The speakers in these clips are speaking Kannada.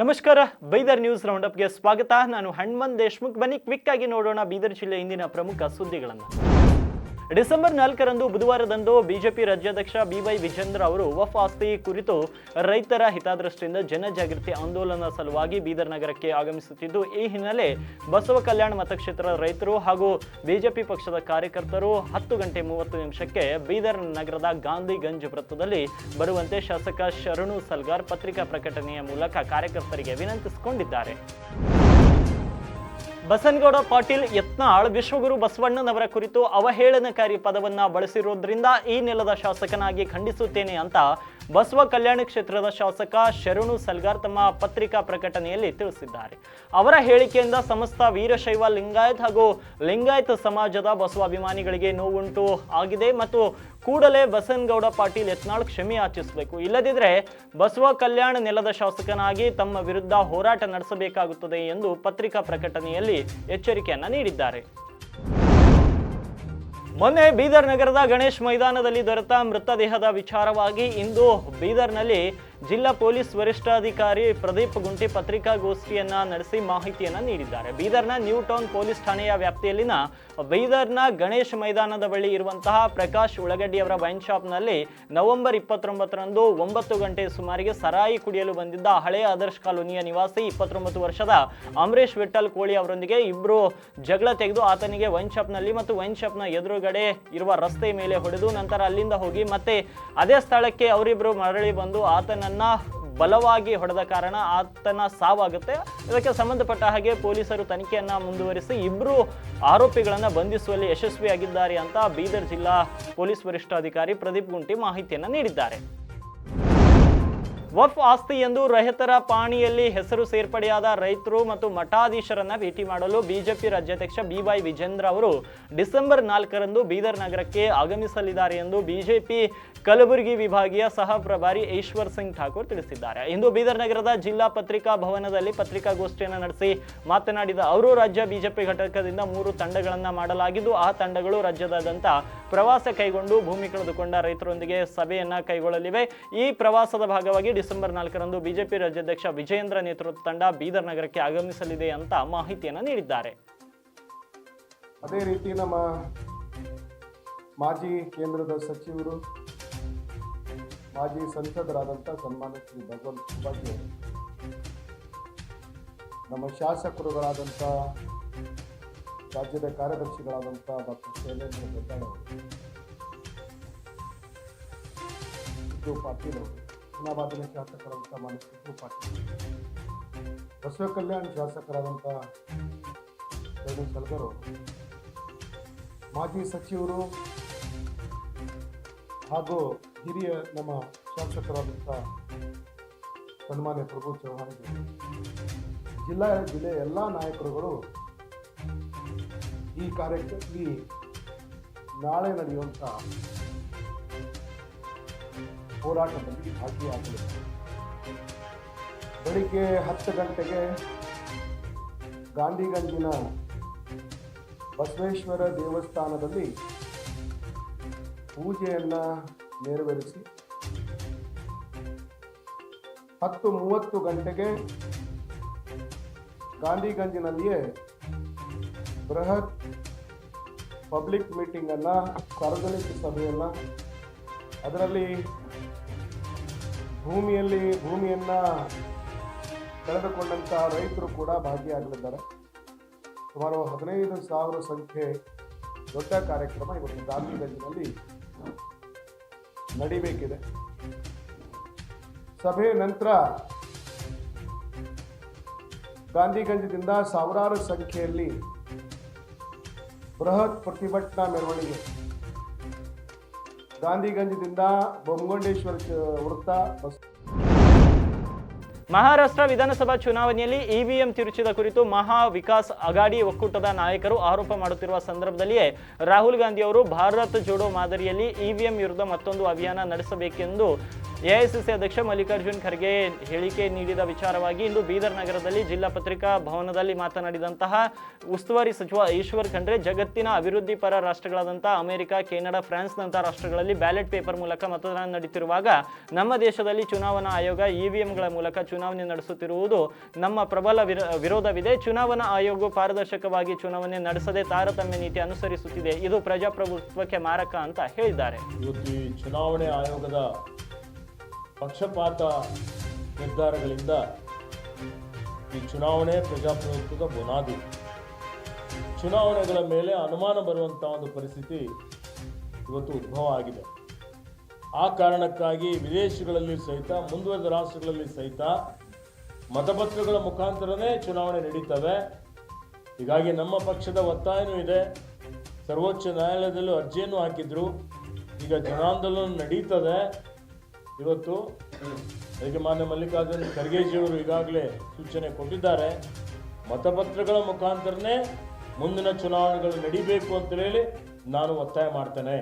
ನಮಸ್ಕಾರ, ಬೈದರ್ ನ್ಯೂಸ್ ರೌಂಡಪ್ಗೆ ಸ್ವಾಗತ. ನಾನು ಹಣ್ಮನ್ ದೇಶ್ಮುಖ್. ಬನ್ನಿ ಕ್ವಿಕ್ ಆಗಿ ನೋಡೋಣ ಬೀದರ್ ಜಿಲ್ಲೆ ಇಂದಿನ ಪ್ರಮುಖ ಸುದ್ದಿಗಳನ್ನು. ಡಿಸೆಂಬರ್ ನಾಲ್ಕರಂದು ಬುಧವಾರದಂದು ಬಿಜೆಪಿ ರಾಜ್ಯಾಧ್ಯಕ್ಷ ಬಿವೈ ವಿಜೇಂದ್ರ ಅವರು ವಫ್ ಆಸ್ತಿ ಕುರಿತು ರೈತರ ಹಿತದೃಷ್ಟಿಯಿಂದ ಜನಜಾಗೃತಿ ಆಂದೋಲನ ಸಲುವಾಗಿ ಬೀದರ್ ನಗರಕ್ಕೆ ಆಗಮಿಸುತ್ತಿದ್ದು, ಈ ಹಿನ್ನೆಲೆ ಬಸವ ಕಲ್ಯಾಣ ಮತಕ್ಷೇತ್ರದ ರೈತರು ಹಾಗೂ ಬಿಜೆಪಿ ಪಕ್ಷದ ಕಾರ್ಯಕರ್ತರು ಹತ್ತು ಗಂಟೆ ಮೂವತ್ತು ನಿಮಿಷಕ್ಕೆ ಬೀದರ್ ನಗರದ ಗಾಂಧಿಗಂಜ್ ವೃತ್ತದಲ್ಲಿ ಬರುವಂತೆ ಶಾಸಕ ಶರಣು ಸಲ್ಗಾರ್ ಪತ್ರಿಕಾ ಪ್ರಕಟಣೆಯ ಮೂಲಕ ಕಾರ್ಯಕರ್ತರಿಗೆ ವಿನಂತಿಸಿಕೊಂಡಿದ್ದಾರೆ. ಬಸನಗೌಡ ಪಾಟೀಲ್ ಯತ್ನಾಳ್ ವಿಶ್ವಗುರು ಬಸವಣ್ಣನವರ ಕುರಿತು ಅವಹೇಳನಕಾರಿ ಪದವನ್ನ ಬಳಸಿರೋದ್ರಿಂದ ಈ ನೆಲದ ಶಾಸಕನಾಗಿ ಖಂಡಿಸುತ್ತೇನೆ ಅಂತ ಬಸವ ಕಲ್ಯಾಣ ಕ್ಷೇತ್ರದ ಶಾಸಕ ಶರಣು ಸಲ್ಗಾರ್ ತಮ್ಮ ಪತ್ರಿಕಾ ಪ್ರಕಟಣೆಯಲ್ಲಿ ತಿಳಿಸಿದ್ದಾರೆ. ಅವರ ಹೇಳಿಕೆಯಿಂದ ಸಮಸ್ತ ವೀರಶೈವ ಲಿಂಗಾಯತ್ ಹಾಗೂ ಲಿಂಗಾಯತ್ ಸಮಾಜದ ಬಸವ ಅಭಿಮಾನಿಗಳಿಗೆ ನೋವುಂಟು ಆಗಿದೆ ಮತ್ತು ಕೂಡಲೇ ಬಸನಗೌಡ ಪಾಟೀಲ್ ಯತ್ನಾಳ್ ಕ್ಷಮೆ ಆಚರಿಸಬೇಕು ಇಲ್ಲದಿದ್ದರೆ ಬಸವ ಕಲ್ಯಾಣ ನೆಲದ ಶಾಸಕನಾಗಿ ತಮ್ಮ ವಿರುದ್ಧ ಹೋರಾಟ ನಡೆಸಬೇಕಾಗುತ್ತದೆ ಎಂದು ಪತ್ರಿಕಾ ಪ್ರಕಟಣೆಯಲ್ಲಿ ಎಚ್ಚರಿಕೆಯನ್ನು ನೀಡಿದ್ದಾರೆ. ಮೊನ್ನೆ ಬೀದರ್ ನಗರದ ಗಣೇಶ್ ಮೈದಾನದಲ್ಲಿ ದೊರೆತ ಮೃತದೇಹದ ವಿಚಾರವಾಗಿ ಇಂದು ಬೀದರ್ನಲ್ಲಿ ಜಿಲ್ಲಾ ಪೊಲೀಸ್ ವರಿಷ್ಠಾಧಿಕಾರಿ ಪ್ರದೀಪ್ ಗುಂಟಿ ಪತ್ರಿಕಾಗೋಷ್ಠಿಯನ್ನ ನಡೆಸಿ ಮಾಹಿತಿಯನ್ನ ನೀಡಿದ್ದಾರೆ. ಬೀದರ್ನ ನ್ಯೂ ಟೌನ್ ಪೊಲೀಸ್ ಠಾಣೆಯ ವ್ಯಾಪ್ತಿಯಲ್ಲಿನ ಬೀದರ್ನ ಗಣೇಶ್ ಮೈದಾನದ ಬಳಿ ಇರುವಂತಹ ಪ್ರಕಾಶ್ ಉಳಗಡ್ಡಿಯವರ ವೈನ್ ಶಾಪ್ನಲ್ಲಿ ನವೆಂಬರ್ ಇಪ್ಪತ್ತೊಂಬತ್ತರಂದು ಒಂಬತ್ತು ಗಂಟೆ ಸುಮಾರಿಗೆ ಸರಾಯಿ ಕುಡಿಯಲು ಬಂದಿದ್ದ ಹಳೆಯ ಆದರ್ಶ್ ಕಾಲೋನಿಯ ನಿವಾಸಿ ಇಪ್ಪತ್ತೊಂಬತ್ತು ವರ್ಷದ ಅಮರೇಶ್ ವಿಠಲ್ ಕೋಳಿ ಅವರೊಂದಿಗೆ ಇಬ್ಬರು ಜಗಳ ತೆಗೆದು ಆತನಿಗೆ ವೈನ್ ಶಾಪ್ನಲ್ಲಿ ಮತ್ತು ವೈನ್ ಶಾಪ್ನ ಎದುರುಗಡೆ ಇರುವ ರಸ್ತೆ ಮೇಲೆ ಹೊಡೆದು ನಂತರ ಅಲ್ಲಿಂದ ಹೋಗಿ ಮತ್ತೆ ಅದೇ ಸ್ಥಳಕ್ಕೆ ಅವರಿಬ್ಬರು ಮರಳಿ ಬಂದು ಆತನನ್ನ ಬಲವಾಗಿ ಹೊಡೆದ ಕಾರಣ ಆತನ ಸಾವಾಗುತ್ತೆ. ಇದಕ್ಕೆ ಸಂಬಂಧಪಟ್ಟ ಹಾಗೆ ಪೊಲೀಸರು ತನಿಖೆಯನ್ನ ಮುಂದುವರಿಸಿ ಇಬ್ಬರು ಆರೋಪಿಗಳನ್ನು ಬಂಧಿಸುವಲ್ಲಿ ಯಶಸ್ವಿಯಾಗಿದ್ದಾರೆ ಅಂತ ಬೀದರ್ ಜಿಲ್ಲಾ ಪೊಲೀಸ್ ವರಿಷ್ಠಾಧಿಕಾರಿ ಪ್ರದೀಪ್ ಗುಂಟಿ ಮಾಹಿತಿಯನ್ನ ನೀಡಿದ್ದಾರೆ. ವಫ್ ಆಸ್ತಿ ಎಂದು ರೈತರ ಪಾಣಿಯಲ್ಲಿ ಹೆಸರು ಸೇರ್ಪಡೆಯಾದ ರೈತರು ಮತ್ತು ಮಠಾಧೀಶರನ್ನ ಭೇಟಿ ಮಾಡಲು ಬಿಜೆಪಿ ರಾಜ್ಯಾಧ್ಯಕ್ಷ ಬಿವೈ ವಿಜೇಂದ್ರ ಅವರು ಡಿಸೆಂಬರ್ ನಾಲ್ಕರಂದು ಬೀದರ್ ನಗರಕ್ಕೆ ಆಗಮಿಸಲಿದ್ದಾರೆ ಎಂದು ಬಿಜೆಪಿ ಕಲಬುರಗಿ ವಿಭಾಗೀಯ ಸಹ ಪ್ರಭಾರಿ ಈಶ್ವರ್ ಸಿಂಗ್ ಠಾಕೂರ್ ತಿಳಿಸಿದ್ದಾರೆ. ಇಂದು ಬೀದರ್ ನಗರದ ಜಿಲ್ಲಾ ಪತ್ರಿಕಾ ಭವನದಲ್ಲಿ ಪತ್ರಿಕಾಗೋಷ್ಠಿಯನ್ನು ನಡೆಸಿ ಮಾತನಾಡಿದ ಅವರು, ರಾಜ್ಯ ಬಿಜೆಪಿ ಘಟಕದಿಂದ ಮೂರು ತಂಡಗಳನ್ನು ಮಾಡಲಾಗಿದ್ದು, ಆ ತಂಡಗಳು ರಾಜ್ಯದಾದ್ಯಂತ ಪ್ರವಾಸ ಕೈಗೊಂಡು ಭೂಮಿ ಕಳೆದುಕೊಂಡ ರೈತರೊಂದಿಗೆ ಸಭೆಯನ್ನ ಕೈಗೊಳ್ಳಲಿವೆ. ಈ ಪ್ರವಾಸದ ಭಾಗವಾಗಿ ಡಿಸೆಂಬರ್ ನಾಲ್ಕರಂದು ಬಿಜೆಪಿ ರಾಜ್ಯಾಧ್ಯಕ್ಷ ವಿಜಯೇಂದ್ರ ನೇತೃತ್ವದ ತಂಡ ಬೀದರ್ ನಗರಕ್ಕೆ ಆಗಮಿಸಲಿದೆ ಅಂತ ಮಾಹಿತಿಯನ್ನು ನೀಡಿದ್ದಾರೆ. ಅದೇ ರೀತಿ ನಮ್ಮ ಮಾಜಿ ಕೇಂದ್ರದ ಸಚಿವರು, ಮಾಜಿ ಸಂಸದರಾದಂಥ ಸನ್ಮಾನ್ಯ ಶ್ರೀ ಭಗವಂತ ಬಗ್ಗೆ ನಮ್ಮ ಶಾಸಕರುಗಳಾದಂಥ ರಾಜ್ಯದ ಕಾರ್ಯದರ್ಶಿಗಳಾದಂಥ ಡಾಕ್ಟರ್ ಶೈಲೇಂದ್ರ ಪಾಟೀಲ್ ಅವರು ಹುಮನಾಬಾದಿನ ಶಾಸಕರಾದಂಥ ಮಾನ್ಯ ಸಿದ್ದು ಪಾಟೀಲ್ ಬಸವ ಕಲ್ಯಾಣ ಶಾಸಕರಾದಂಥ ಸಲ್ಗರ್, ಮಾಜಿ ಸಚಿವರು ಹಾಗೂ ಹಿರಿಯ ನಮ್ಮ ಶಾಸಕರಾದಂಥ ಸನ್ಮಾನ್ಯ ಪ್ರಭು ಚೌಹಾಣ್. ಜಿಲ್ಲಾ ಜಿಲ್ಲೆಯ ಎಲ್ಲ ನಾಯಕರುಗಳು ಈ ಕಾರ್ಯಕ್ರಮ ಈ ನಾಳೆ ನಡೆಯುವಂಥ ಹೋರಾಟದಲ್ಲಿ ಭಾಗಿಯಾಗಲಿದ್ದಾರೆ ಬೆಳಿಗ್ಗೆ ಹತ್ತು ಗಂಟೆಗೆ ಗಾಂಧಿಗಂಜಿನ ಬಸವೇಶ್ವರ ದೇವಸ್ಥಾನದಲ್ಲಿ ಪೂಜೆಯನ್ನು ನೆರವೇರಿಸಿ ಹತ್ತು ಮೂವತ್ತು ಗಂಟೆಗೆ ಗಾಂಧಿಗಂಜಿನಲ್ಲಿಯೇ ಬೃಹತ್ ಪಬ್ಲಿಕ್ ಮೀಟಿಂಗನ್ನು ಸಾರ್ವಜನಿಕ ಸಭೆಯನ್ನು, ಅದರಲ್ಲಿ ಭೂಮಿಯಲ್ಲಿ ಭೂಮಿಯನ್ನು ಕಳೆದುಕೊಂಡಂತಹ ರೈತರು ಕೂಡ ಭಾಗಿಯಾಗಲಿದ್ದಾರೆ. ಸುಮಾರು ಹದಿನೈದು ಸಾವಿರ ಸಂಖ್ಯೆ ದೊಡ್ಡ ಕಾರ್ಯಕ್ರಮ ಇವತ್ತು ಗಾಂಧಿಗಂಜಿನಲ್ಲಿ ನಡಿಬೇಕಿದೆ. ಸಭೆ ನಂತರ ಗಾಂಧಿಗಂಜದಿಂದ ಸಾವಿರಾರು ಸಂಖ್ಯೆಯಲ್ಲಿ ಬೃಹತ್ ಪ್ರತಿಭಟನಾ ಮೆರವಣಿಗೆ ಗಾಂಧಿಗಂಜದಿಂದ ಬೊಮ್ಮಗೊಂಡೇಶ್ವರ ವೃತ್ತ ಬಸ್ ಮಹಾರಾಷ್ಟ್ರ ವಿಧಾನಸಭಾ ಚುನಾವಣೆಯಲ್ಲಿ ಇವಿಎಂ ತಿರುಚಿದ ಕುರಿತು ಮಹಾ ವಿಕಾಸ್ ಅಗಾಡಿ ಒಕ್ಕೂಟದ ನಾಯಕರು ಆರೋಪ ಮಾಡುತ್ತಿರುವ ಸಂದರ್ಭದಲ್ಲಿಯೇ ರಾಹುಲ್ ಗಾಂಧಿ ಅವರು ಭಾರತ್ ಜೋಡೋ ಮಾದರಿಯಲ್ಲಿ ಇವಿಎಂ ವಿರುದ್ಧ ಮತ್ತೊಂದು ಅಭಿಯಾನ ನಡೆಸಬೇಕೆಂದು ಎಐಸಿಸಿ ಅಧ್ಯಕ್ಷ ಮಲ್ಲಿಕಾರ್ಜುನ್ ಖರ್ಗೆ ಹೇಳಿಕೆ ನೀಡಿದ ವಿಚಾರವಾಗಿ ಇಂದು ಬೀದರ್ ನಗರದಲ್ಲಿ ಜಿಲ್ಲಾ ಪತ್ರಿಕಾ ಭವನದಲ್ಲಿ ಮಾತನಾಡಿದಂತಹ ಉಸ್ತುವಾರಿ ಸಚಿವ ಈಶ್ವರ್ ಖಂಡ್ರೆ, ಜಗತ್ತಿನ ಅಭಿವೃದ್ಧಿ ಪರ ರಾಷ್ಟ್ರಗಳಾದಂಥ ಅಮೆರಿಕ, ಕೆನಡಾ, ಫ್ರಾನ್ಸ್ನಂತಹ ರಾಷ್ಟ್ರಗಳಲ್ಲಿ ಬ್ಯಾಲೆಟ್ ಪೇಪರ್ ಮೂಲಕ ಮತದಾನ ನಡೆಯುತ್ತಿರುವಾಗ ನಮ್ಮ ದೇಶದಲ್ಲಿ ಚುನಾವಣಾ ಆಯೋಗ ಇವಿಎಂಗಳ ಮೂಲಕ ಚುನಾವಣಾ ಚುನಾವಣೆ ನಡೆಸುತ್ತಿರುವುದು ನಮ್ಮ ಪ್ರಬಲ ವಿರ- ವಿರೋಧವಿದೆ. ಚುನಾವಣಾ ಆಯೋಗವು ಪಾರದರ್ಶಕವಾಗಿ ಚುನಾವಣೆ ನಡೆಸದೆ ತಾರತಮ್ಯ ನೀತಿ ಅನುಸರಿಸುತ್ತಿದೆ. ಇದು ಪ್ರಜಾಪ್ರಭುತ್ವಕ್ಕೆ ಮಾರಕ ಅಂತ ಹೇಳಿದ್ದಾರೆ. ಇವತ್ತು ಈ ಚುನಾವಣೆ ಆಯೋಗದ ಪಕ್ಷಪಾತ ನಿರ್ಧಾರಗಳಿಂದ ಈ ಚುನಾವಣೆ ಪ್ರಜಾಪ್ರಭುತ್ವದ ಬುನಾದಿ. ಚುನಾವಣೆಗಳ ಮೇಲೆ ಅನುಮಾನ ಬರುವಂಥ ಒಂದು ಪರಿಸ್ಥಿತಿ ಇವತ್ತು ಉದ್ಭವ ಆಗಿದೆ. ಆ ಕಾರಣಕ್ಕಾಗಿ ವಿದೇಶಗಳಲ್ಲಿ ಸಹಿತ, ಮುಂದುವರೆದ ರಾಷ್ಟ್ರಗಳಲ್ಲಿ ಸಹಿತ ಮತಪತ್ರಗಳ ಮುಖಾಂತರನೇ ಚುನಾವಣೆ ನಡೀತವೆ ಹೀಗಾಗಿ ನಮ್ಮ ಪಕ್ಷದ ಒತ್ತಾಯನೂ ಇದೆ. ಸರ್ವೋಚ್ಚ ನ್ಯಾಯಾಲಯದಲ್ಲೂ ಅರ್ಜಿಯನ್ನು ಹಾಕಿದ್ರು. ಈಗ ಜನಾಂದೋಲನ ನಡೀತದೆ. ಇವತ್ತು ಅದಕ್ಕೆ ಮಾನ್ಯ ಮಲ್ಲಿಕಾರ್ಜುನ್ ಖರ್ಗೆಜಿಯವರು ಈಗಾಗಲೇ ಸೂಚನೆ ಕೊಟ್ಟಿದ್ದಾರೆ. ಮತಪತ್ರಗಳ ಮುಖಾಂತರನೇ ಮುಂದಿನ ಚುನಾವಣೆಗಳು ನಡೀಬೇಕು ಅಂತ ಹೇಳಿ ನಾನು ಒತ್ತಾಯ ಮಾಡ್ತೇನೆ.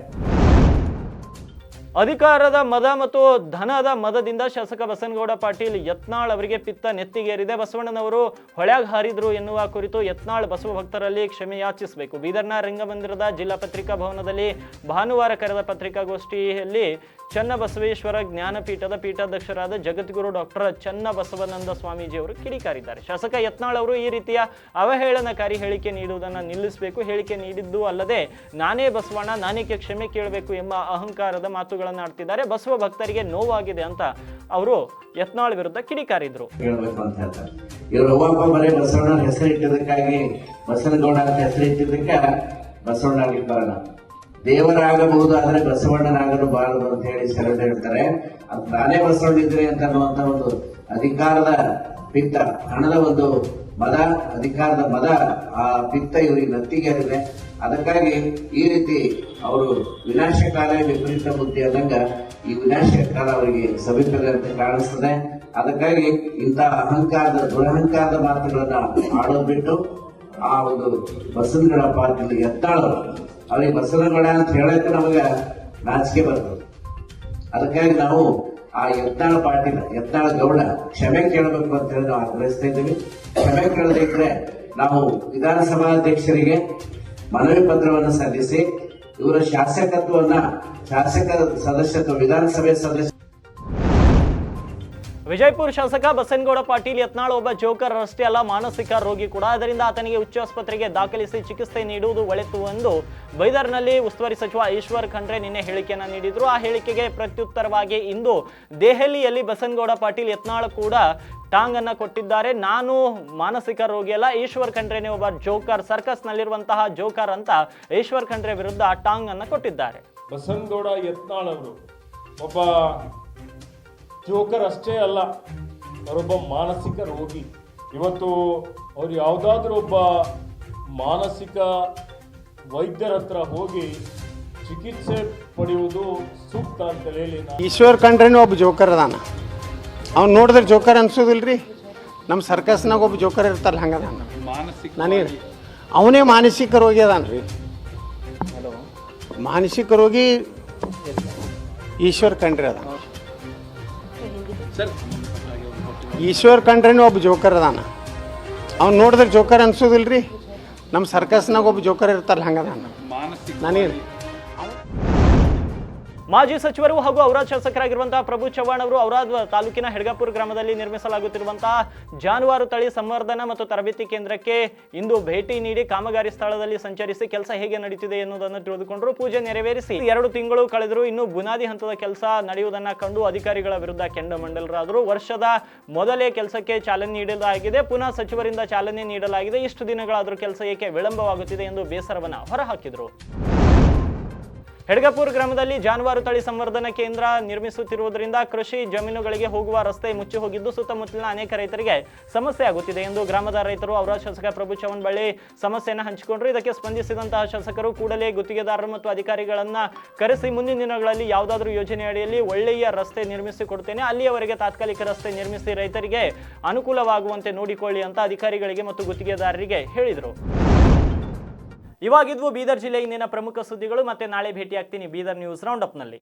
ಅಧಿಕಾರದ ಮದ ಮತ್ತು ಧನದ ಮದದಿಂದ ಶಾಸಕ ಬಸನಗೌಡ ಪಾಟೀಲ್ ಯತ್ನಾಳ್ ಅವರಿಗೆ ಪಿತ್ತ ನೆತ್ತಿಗೇರಿದೆ. ಬಸವಣ್ಣನವರು ಹೊಳ್ಯಾಗ ಹಾರಿದ್ರು ಎನ್ನುವ ಕುರಿತು ಯತ್ನಾಳ್ ಬಸವ ಭಕ್ತರಲ್ಲಿ ಕ್ಷಮೆ ಯಾಚಿಸಬೇಕು. ಬೀದರ್ನ ರಂಗಮಂದಿರದ ಜಿಲ್ಲಾ ಪತ್ರಿಕಾ ಭವನದಲ್ಲಿ ಭಾನುವಾರ ಕರೆದ ಪತ್ರಿಕಾಗೋಷ್ಠಿಯಲ್ಲಿ ಚನ್ನಬಸವೇಶ್ವರ ಜ್ಞಾನಪೀಠದ ಪೀಠಾಧ್ಯಕ್ಷರಾದ ಜಗದ್ಗುರು ಡಾಕ್ಟರ್ ಚನ್ನಬಸವನಂದ ಸ್ವಾಮೀಜಿಯವರು ಕಿಡಿಕಾರಿದ್ದಾರೆ. ಶಾಸಕ ಯತ್ನಾಳ್ ಅವರು ಈ ರೀತಿಯ ಅವಹೇಳನಕಾರಿ ಹೇಳಿಕೆ ನೀಡುವುದನ್ನು ನಿಲ್ಲಿಸಬೇಕು, ಹೇಳಿಕೆ ನೀಡಿದ್ದು ಅಲ್ಲದೆ, ನಾನೇ ಬಸವಣ್ಣ ನಾನೇಕೆ ಕ್ಷಮೆ ಕೇಳಬೇಕು ಎಂಬ ಅಹಂಕಾರದ ಮಾತುಗಳನ್ನು ಆಡ್ತಿದ್ದಾರೆ. ಬಸವ ಭಕ್ತರಿಗೆ ನೋವಾಗಿದೆ ಅಂತ ಅವರು ಯತ್ನಾಳ್ ವಿರುದ್ಧ ಕಿಡಿಕಾರಿದ್ರು. ಹೇಳ್ಬೇಕು ಅಂತ ಹೇಳ್ತಾರೆ. ಇವ್ರ ಅವ್ವಪ್ಪ ಬರೀ ಬಸವಣ್ಣನ ಹೆಸರು ಇಟ್ಟಿದ್ದಕ್ಕಾಗಿ ಬಸವನಗೌಡ ಅಂತ ಹೆಸರು ಇಟ್ಟಿದ್ದಕ್ಕೆ ಬಸವಣ್ಣ ಆಗ್ಲಿಕ್ಕೆ ಆದರೆ ದೇವರಾಗಬಹುದು ಆದ್ರೆ ಬಸವಣ್ಣನಾಗಬಾರದು ಅಂತ ಹೇಳಿ ಶರಣ ಹೇಳ್ತಾರೆ. ಅದು ತಾನೇ ಬಸವಣ್ಣಿದ್ರೆ ಅಂತ ಅನ್ನುವಂತ ಒಂದು ಅಧಿಕಾರದ ಪಿತ್ತ, ಹಣದ ಒಂದು ಮದ, ಅಧಿಕಾರದ ಮದ ಆ ಪಿತ್ತ ಇವರಿಗೆ ನತ್ತಿಗೇರಿದೆ ಅದಕ್ಕಾಗಿ ಈ ರೀತಿ ಅವರು ವಿನಾಶಕಾಲ ವಿಪರೀತ ಬುದ್ಧಿ ಆದಂಗ ಈ ವಿನಾಶಕಾಲ ಅವರಿಗೆ ಅಂತ ಕಾಣಿಸ್ತದೆ. ಅದಕ್ಕಾಗಿ ಇಂತಹ ಅಹಂಕಾರದ, ದುರಹಂಕಾರದ ಮಾತುಗಳನ್ನ ಆಡೋದ್ಬಿಟ್ಟು ಆ ಒಂದು ಬಸವನಗಳ ಪಾತ್ರದಲ್ಲಿ ಎತ್ತಾಳರು. ಅವ್ರಿಗೆ ಬಸವನಗೌಡ ಅಂತ ಹೇಳಕ್ಕೆ ನಮಗೆ ನಾಚಿಕೆ ಬರ್ತದೆ. ಅದಕ್ಕಾಗಿ ನಾವು ಆ ಯತ್ನಾಳ ಪಾಟೀಲ ಯತ್ನಾಳ ಗೌಡ ಕ್ಷಮೆ ಕೇಳಬೇಕು ಅಂತ ಹೇಳಿ ನಾವು ಆಗ್ರಹಿಸ್ತಾ ಇದ್ದೀವಿ. ಕ್ಷಮೆ ಕೇಳದಿದ್ರೆ ನಾವು ವಿಧಾನಸಭಾಧ್ಯಕ್ಷರಿಗೆ ಮನವಿ ಪತ್ರವನ್ನು ಸಲ್ಲಿಸಿ ಇವರ ಶಾಸಕತ್ವವನ್ನ ಶಾಸಕ ಸದಸ್ಯತ್ವ, ವಿಧಾನಸಭೆ ಸದಸ್ಯ ವಿಜಯಪುರ ಶಾಸಕ ಬಸನಗೌಡ ಪಾಟೀಲ್ ಯತ್ನಾಳ್ ಒಬ್ಬ ಜೋಕರ್ ಅಷ್ಟೇ ಅಲ್ಲ, ಮಾನಸಿಕ ರೋಗಿ ಕೂಡ. ಅದರಿಂದ ಆತನಿಗೆ ಉಚ್ಚ ಆಸ್ಪತ್ರೆಗೆ ದಾಖಲಿಸಿ ಚಿಕಿತ್ಸೆ ನೀಡುವುದು ಒಳಿತು ಎಂದು ಬೈದರ್ನಲ್ಲಿ ಉಸ್ತುವಾರಿ ಸಚಿವ ಈಶ್ವರ್ ಖಂಡ್ರೆ ನಿನ್ನೆ ಹೇಳಿಕೆಯನ್ನು ನೀಡಿದ್ರು. ಆ ಹೇಳಿಕೆಗೆ ಪ್ರತ್ಯುತ್ತರವಾಗಿ ಇಂದು ದೆಹಲಿಯಲ್ಲಿ ಬಸನಗೌಡ ಪಾಟೀಲ್ ಯತ್ನಾಳ್ ಕೂಡ ಟಾಂಗ್ ಅನ್ನ ಕೊಟ್ಟಿದ್ದಾರೆ. ನಾನು ಮಾನಸಿಕ ರೋಗಿ ಅಲ್ಲ, ಈಶ್ವರ್ ಖಂಡ್ರೆನೇ ಒಬ್ಬ ಜೋಕರ್ ಸರ್ಕಸ್ ನಲ್ಲಿರುವಂತಹ ಜೋಕರ್ ಅಂತ ಈಶ್ವರ್ ಖಂಡ್ರೆ ವಿರುದ್ಧ ಟಾಂಗ್ ಅನ್ನ ಕೊಟ್ಟಿದ್ದಾರೆ. ಬಸನ್ಗೌಡ ಯತ್ನಾಳ್ ಅವರು ಒಬ್ಬ ಜೋಕರ್ ಅಷ್ಟೇ ಅಲ್ಲ ಅವರೊಬ್ಬ ಮಾನಸಿಕ ರೋಗಿ. ಇವತ್ತು ಅವ್ರು ಯಾವುದಾದ್ರೂ ಒಬ್ಬ ಮಾನಸಿಕ ವೈದ್ಯರ ಹತ್ರ ಹೋಗಿ ಚಿಕಿತ್ಸೆ ಪಡೆಯುವುದು ಸೂಕ್ತ ಅಂತ ಹೇಳಿ ಈಶ್ವರ್ ಕಂಡ್ರೇನು ಒಬ್ಬ ಜೋಕರ್ ಅದಾನ? ಅವ್ನು ನೋಡಿದ್ರೆ ಜೋಕರ್ ಅನ್ಸೋದಿಲ್ರಿ? ನಮ್ಮ ಸರ್ಕಸ್ನಾಗ ಒಬ್ಬ ಜೋಕರ್ ಇರ್ತಾರಲ್ಲ ಹಂಗದ ನನಗೆ ಅವನೇ ಮಾನಸಿಕ ರೋಗಿ ಅದಾನ ರೀ ಮಾನಸಿಕ ರೋಗಿ ಈಶ್ವರ್ ಕಂಡ್ರಿ ಅದ ಈಶ್ವರ್ ಕಂಡ್ರೇನು ಒಬ್ಬ ಜೋಕರ್ ಅದಾನ. ಅವ್ನು ನೋಡಿದ್ರೆ ಜೋಕರ್ ಅನ್ಸೋದಿಲ್ಲ ರೀ ನಮ್ಮ ಸರ್ಕಸ್ನಾಗ ಒಬ್ಬ ಜೋಕರ್ ಇರ್ತಾರಲ್ಲ ಹಂಗದ ನನಗೆ ಮಾಜಿ ಸಚಿವರು ಹಾಗೂ ಔರಾದ್ ಶಾಸಕರಾಗಿರುವಂತಹ ಪ್ರಭು ಚವ್ಹಾಣ್ ಅವರು ಔರಾದ್ ತಾಲೂಕಿನ ಹೆಡ್ಗಾಪುರ ಗ್ರಾಮದಲ್ಲಿ ನಿರ್ಮಿಸಲಾಗುತ್ತಿರುವಂತಹ ಜಾನುವಾರು ತಳಿ ಸಂವರ್ಧನಾ ಮತ್ತು ತರಬೇತಿ ಕೇಂದ್ರಕ್ಕೆ ಇಂದು ಭೇಟಿ ನೀಡಿ ಕಾಮಗಾರಿ ಸ್ಥಳದಲ್ಲಿ ಸಂಚರಿಸಿ ಕೆಲಸ ಹೇಗೆ ನಡೀತಿದೆ ಎನ್ನುವುದನ್ನು ತಿಳಿದುಕೊಂಡರು. ಪೂಜೆ ನೆರವೇರಿಸಿ ಎರಡು ತಿಂಗಳು ಕಳೆದರೂ ಇನ್ನು ಬುನಾದಿ ಹಂತದ ಕೆಲಸ ನಡೆಯುವುದನ್ನು ಕಂಡು ಅಧಿಕಾರಿಗಳ ವಿರುದ್ಧ ಕೆಂಡಮಂಡಲರಾದರು ವರ್ಷದ ಮೊದಲೇ ಕೆಲಸಕ್ಕೆ ಚಾಲನೆ ನೀಡಲಾಗಿದೆ. ಪುನಃ ಸಚಿವರಿಂದ ಚಾಲನೆ ನೀಡಲಾಗಿದೆ. ಇಷ್ಟು ದಿನಗಳಾದರೂ ಕೆಲಸ ಏಕೆ ವಿಳಂಬವಾಗುತ್ತಿದೆ ಎಂದು ಬೇಸರವನ್ನು ಹೊರಹಾಕಿದರು. ಹೆಡ್ಗಪುರ ಗ್ರಾಮದಲ್ಲಿ ಜಾನುವಾರು ತಳಿ ಸಂವರ್ಧನಾ ಕೇಂದ್ರ ನಿರ್ಮಿಸುತ್ತಿರುವುದರಿಂದ ಕೃಷಿ ಜಮೀನುಗಳಿಗೆ ಹೋಗುವ ರಸ್ತೆ ಮುಚ್ಚಿ ಹೋಗಿದ್ದು, ಸುತ್ತಮುತ್ತಲಿನ ಅನೇಕ ರೈತರಿಗೆ ಸಮಸ್ಯೆ ಆಗುತ್ತಿದೆ ಎಂದು ಗ್ರಾಮದ ರೈತರು, ಅವರ ಶಾಸಕ ಪ್ರಭು ಚವನ್ ಬಳ್ಳಿ ಸಮಸ್ಯೆಯನ್ನು ಹಂಚಿಕೊಂಡರು. ಇದಕ್ಕೆ ಸ್ಪಂದಿಸಿದಂತಹ ಶಾಸಕರು ಕೂಡಲೇ ಗುತ್ತಿಗೆದಾರರು ಮತ್ತು ಅಧಿಕಾರಿಗಳನ್ನ ಕರೆಸಿ ಮುಂದಿನ ದಿನಗಳಲ್ಲಿ ಯಾವುದಾದ್ರೂ ಯೋಜನೆ ಅಡಿಯಲ್ಲಿ ಒಳ್ಳೆಯ ರಸ್ತೆ ನಿರ್ಮಿಸಿ ಕೊಡ್ತೇನೆ. ಅಲ್ಲಿಯವರೆಗೆ ತಾತ್ಕಾಲಿಕ ರಸ್ತೆ ನಿರ್ಮಿಸಿ ರೈತರಿಗೆ ಅನುಕೂಲವಾಗುವಂತೆ ನೋಡಿಕೊಳ್ಳಿ ಅಂತ ಅಧಿಕಾರಿಗಳಿಗೆ ಮತ್ತು ಗುತ್ತಿಗೆದಾರರಿಗೆ ಹೇಳಿದರು. ಇವಾಗಿದ್ವು ಬೀದರ್ ಜಿಲ್ಲೆ ಇಂದಿನ ಪ್ರಮುಖ ಸುದ್ದಿಗಳು ಮತ್ತೆ ನಾಳೆ ಭೇಟಿಯಾಗ್ತೀನಿ ಬೀದರ್ ನ್ಯೂಸ್ ರೌಂಡ್ ಅಪ್ನಲ್ಲಿ